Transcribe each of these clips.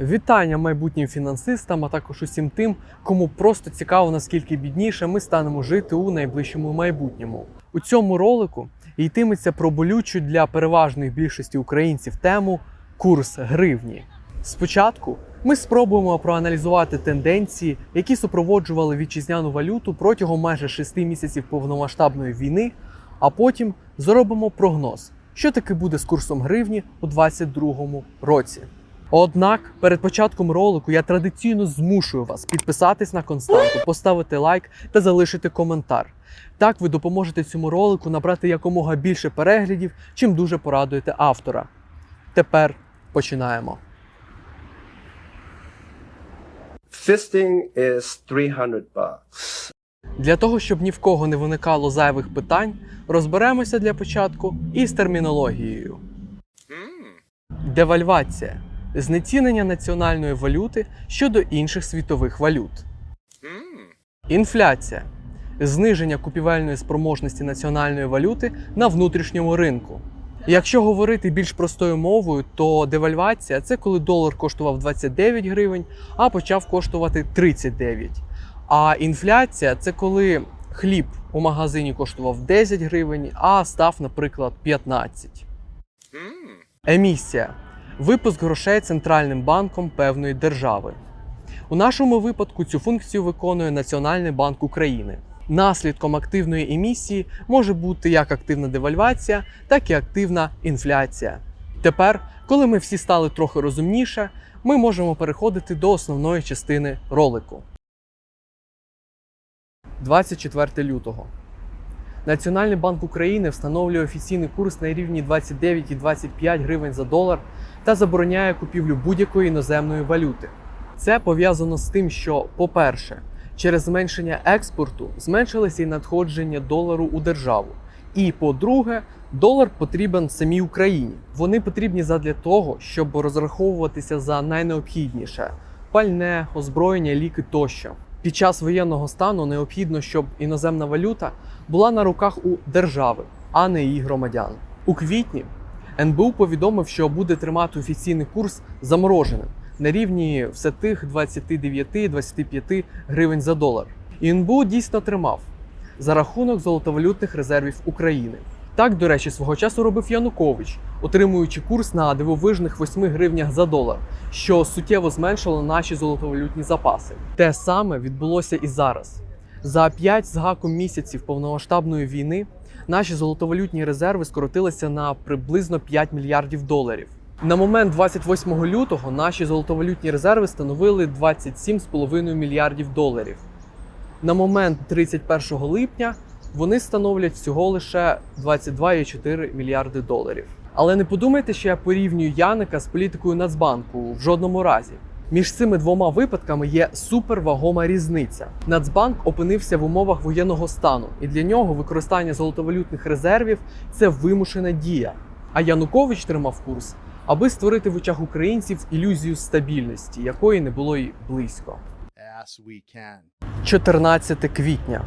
Вітання майбутнім фінансистам, а також усім тим, кому просто цікаво, наскільки бідніше ми станемо жити у найближчому майбутньому. У цьому ролику йтиметься про болючу для переважної більшості українців тему курс гривні. Спочатку ми спробуємо проаналізувати тенденції, які супроводжували вітчизняну валюту протягом майже шести місяців повномасштабної війни, а потім зробимо прогноз, що таки буде з курсом гривні у 2022 році. Однак перед початком ролику я традиційно змушую вас підписатись на константу, поставити лайк та залишити коментар. Так ви допоможете цьому ролику набрати якомога більше переглядів, чим дуже порадуєте автора. Тепер починаємо. Fisting is 300 bucks. Для того, щоб ні в кого не виникало зайвих питань, розберемося для початку із термінологією. Девальвація знецінення національної валюти щодо інших світових валют. Інфляція зниження купівельної спроможності національної валюти на внутрішньому ринку. Якщо говорити більш простою мовою, то девальвація це коли долар коштував 29 гривень, а почав коштувати 39. А інфляція це коли хліб у магазині коштував 10 гривень, а став, наприклад, 15. Емісія випуск грошей центральним банком певної держави. У нашому випадку цю функцію виконує Національний банк України. Наслідком активної емісії може бути як активна девальвація, так і активна інфляція. Тепер, коли ми всі стали трохи розумніше, ми можемо переходити до основної частини ролику. 24 лютого. Національний банк України встановлює офіційний курс на рівні 29,25 гривень за долар та забороняє купівлю будь-якої іноземної валюти. Це пов'язано з тим, що, по-перше, через зменшення експорту зменшилися і надходження долару у державу. І по-друге, долар потрібен самій Україні. Вони потрібні задля того, щоб розраховуватися за найнеобхідніше пальне, озброєння, ліки тощо. Під час воєнного стану необхідно, щоб іноземна валюта була на руках у держави, а не її громадян. У квітні НБУ повідомив, що буде тримати офіційний курс замороженим на рівні все тих 29-25 гривень за долар. І НБУ дійсно тримав за рахунок золотовалютних резервів України. Так, до речі, свого часу робив Янукович, отримуючи курс на дивовижних 8 гривнях за долар, що суттєво зменшило наші золотовалютні запаси. Те саме відбулося і зараз. За 5 з гаком місяців повномасштабної війни наші золотовалютні резерви скоротилися на приблизно 5 мільярдів доларів. На момент 28 лютого наші золотовалютні резерви становили 27,5 мільярдів доларів. На момент 31 липня вони становлять всього лише 22,4 мільярди доларів. Але не подумайте, що я порівнюю Яника з політикою Нацбанку в жодному разі. Між цими двома випадками є супервагома різниця. Нацбанк опинився в умовах воєнного стану, і для нього використання золотовалютних резервів це вимушена дія. А Янукович тримав курс, аби створити в очах українців ілюзію стабільності, якої не було й близько. Yes, we can. 14 квітня.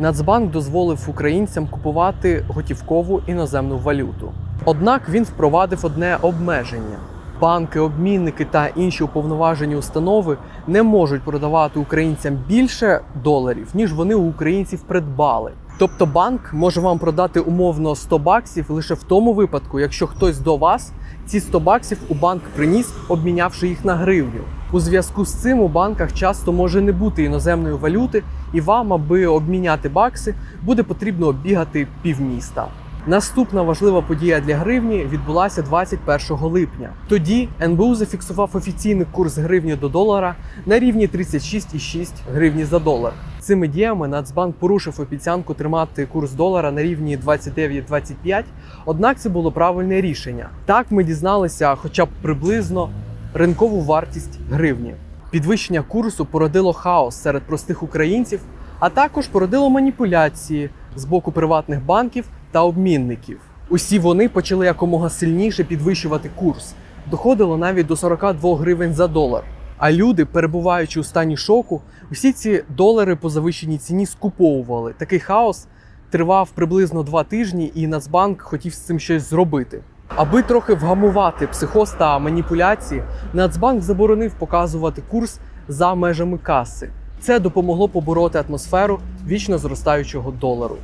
Нацбанк дозволив українцям купувати готівкову іноземну валюту. Однак він впровадив одне обмеження: банки, обмінники та інші уповноважені установи не можуть продавати українцям більше доларів, ніж вони у українців придбали. Тобто банк може вам продати умовно 100 баксів лише в тому випадку, якщо хтось до вас ці 100 баксів у банк приніс, обмінявши їх на гривню. У зв'язку з цим у банках часто може не бути іноземної валюти, і вам, аби обміняти бакси, буде потрібно оббігати півміста. Наступна важлива подія для гривні відбулася 21 липня. Тоді НБУ зафіксував офіційний курс гривні до долара на рівні 36,6 гривні за долар. Цими діями Нацбанк порушив обіцянку тримати курс долара на рівні 29,25, однак це було правильне рішення. Так ми дізналися, хоча б приблизно ринкову вартість гривні. Підвищення курсу породило хаос серед простих українців, а також породило маніпуляції з боку приватних банків та обмінників. Усі вони почали якомога сильніше підвищувати курс. Доходило навіть до 42 гривень за долар. А люди, перебуваючи у стані шоку, усі ці долари по завищеній ціні скуповували. Такий хаос тривав приблизно два тижні, і Нацбанк хотів з цим щось зробити. Аби трохи вгамувати психоз та маніпуляції, Нацбанк заборонив показувати курс за межами каси. Це допомогло побороти атмосферу вічно зростаючого долару.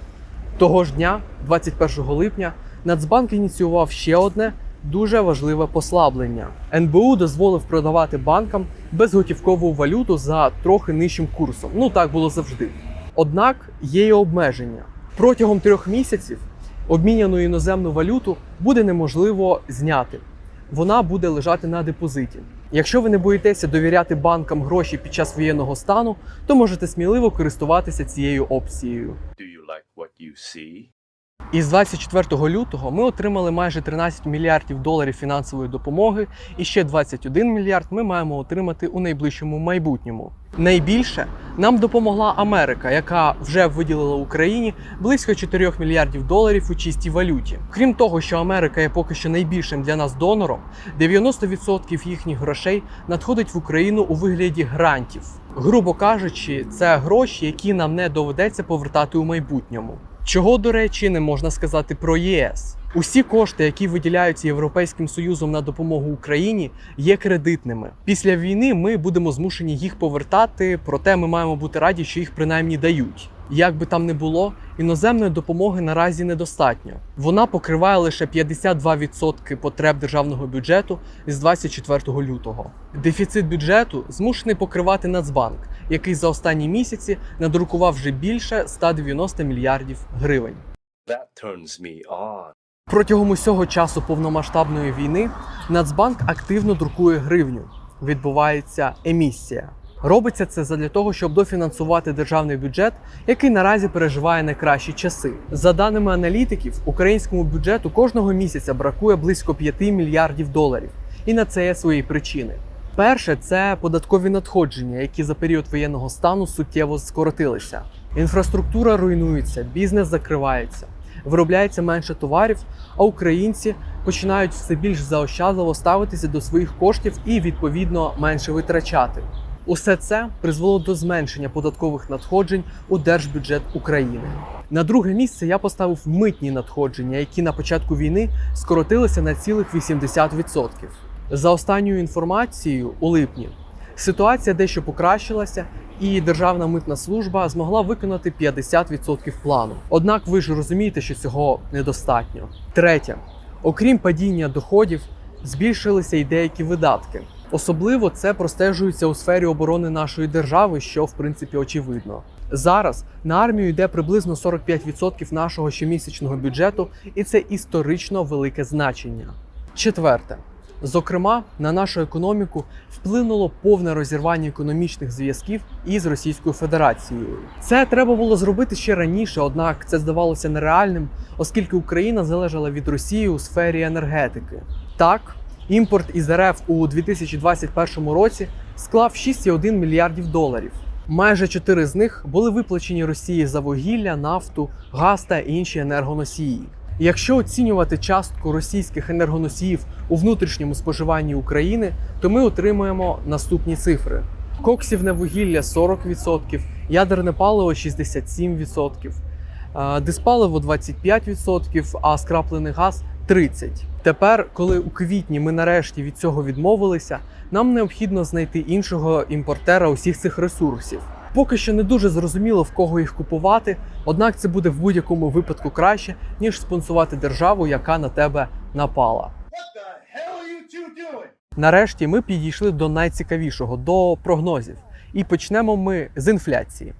Того ж дня, 21 липня, Нацбанк ініціював ще одне дуже важливе послаблення. НБУ дозволив продавати банкам безготівкову валюту за трохи нижчим курсом. Ну так було завжди. Однак є й обмеження. Протягом трьох місяців обміняну іноземну валюту буде неможливо зняти. Вона буде лежати на депозиті. Якщо ви не боїтеся довіряти банкам гроші під час воєнного стану, то можете сміливо користуватися цією опцією. Do you like what you see? Із 24 лютого ми отримали майже 13 мільярдів доларів фінансової допомоги, і ще 21 мільярд ми маємо отримати у найближчому майбутньому. Найбільше нам допомогла Америка, яка вже виділила Україні близько 4 мільярдів доларів у чистій валюті. Крім того, що Америка є поки що найбільшим для нас донором, 90% їхніх грошей надходить в Україну у вигляді грантів. Грубо кажучи, це гроші, які нам не доведеться повертати у майбутньому. Чого, до речі, не можна сказати про ЄС. Усі кошти, які виділяються Європейським Союзом на допомогу Україні, є кредитними. Після війни ми будемо змушені їх повертати, проте ми маємо бути раді, що їх принаймні дають. Як би там не було, іноземної допомоги наразі недостатньо. Вона покриває лише 52% потреб державного бюджету з 24 лютого. Дефіцит бюджету змушений покривати Нацбанк, який за останні місяці надрукував вже більше 190 мільярдів гривень. That turns me on. Протягом усього часу повномасштабної війни Нацбанк активно друкує гривню. Відбувається емісія. Робиться це задля того, щоб дофінансувати державний бюджет, який наразі переживає найкращі часи. За даними аналітиків, українському бюджету кожного місяця бракує близько 5 мільярдів доларів, і на це є свої причини. Перше це податкові надходження, які за період воєнного стану суттєво скоротилися. Інфраструктура руйнується, бізнес закривається, виробляється менше товарів, а українці починають все більш заощадливо ставитися до своїх коштів і відповідно менше витрачати. Усе це призвело до зменшення податкових надходжень у держбюджет України. На друге місце я поставив митні надходження, які на початку війни скоротилися на цілих 80%. За останньою інформацією, у липні ситуація дещо покращилася, і Державна митна служба змогла виконати 50% плану. Однак ви ж розумієте, що цього недостатньо. Третє, окрім падіння доходів, збільшилися й деякі видатки. Особливо це простежується у сфері оборони нашої держави, що в принципі очевидно. Зараз на армію йде приблизно 45% нашого щомісячного бюджету, і це історично велике значення. Четверте. Зокрема, на нашу економіку вплинуло повне розірвання економічних зв'язків із Російською Федерацією. Це треба було зробити ще раніше, однак це здавалося нереальним, оскільки Україна залежала від Росії у сфері енергетики. Так, імпорт із РФ у 2021 році склав 6,1 мільярдів доларів. Майже чотири з них були виплачені Росії за вугілля, нафту, газ та інші енергоносії. Якщо оцінювати частку російських енергоносіїв у внутрішньому споживанні України, то ми отримуємо наступні цифри: коксівне вугілля 40%, ядерне паливо 67%, е, диспаливо 25%, а скраплений газ 30%. Тепер, коли у квітні ми нарешті від цього відмовилися, нам необхідно знайти іншого імпортера усіх цих ресурсів. Поки що не дуже зрозуміло в кого їх купувати, однак це буде в будь-якому випадку краще, ніж спонсувати державу, яка на тебе напала. Нарешті ми підійшли до найцікавішого до прогнозів. І почнемо ми з інфляції.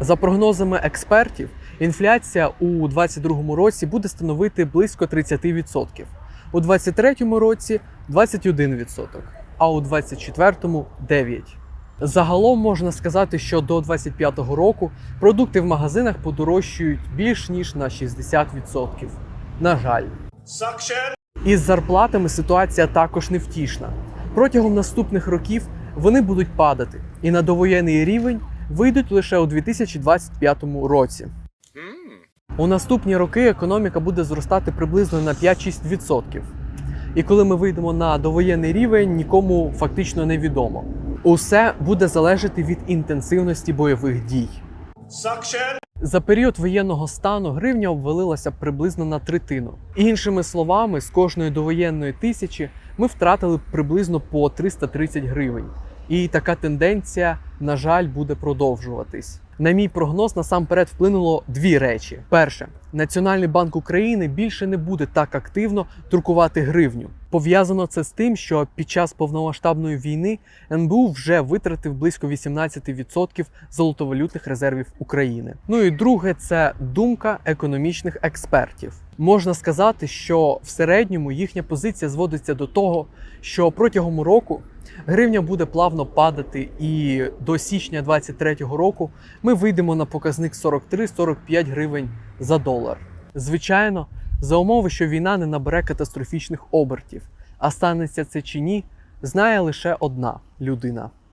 За прогнозами експертів, інфляція у 2022 році буде становити близько 30%, у 2023 році 21%, а у 2024 – 9%. Загалом можна сказати, що до 2025 року продукти в магазинах подорожчають більш ніж на 60%. На жаль. Із зарплатами ситуація також невтішна. Протягом наступних років вони будуть падати, і на довоєнний рівень вийдуть лише у 2025 році. У наступні роки економіка буде зростати приблизно на 5-6%. І коли ми вийдемо на довоєнний рівень, нікому фактично не відомо. Усе буде залежати від інтенсивності бойових дій. За період воєнного стану гривня обвалилася приблизно на третину. Іншими словами, з кожної довоєнної тисячі ми втратили приблизно по 330 гривень. І така тенденція, на жаль, буде продовжуватись. На мій прогноз насамперед вплинуло дві речі: перше, Національний банк України більше не буде так активно друкувати гривню. Пов'язано це з тим, що під час повномасштабної війни НБУ вже витратив близько 18% золотовалютних резервів України. Ну і друге, це думка економічних експертів. Можна сказати, що в середньому їхня позиція зводиться до того, що протягом року гривня буде плавно падати, і до січня 2023 року ми вийдемо на показник 43-45 гривень за долар. Звичайно, за умови, що війна не набере катастрофічних обертів, а станеться це чи ні, знає лише одна людина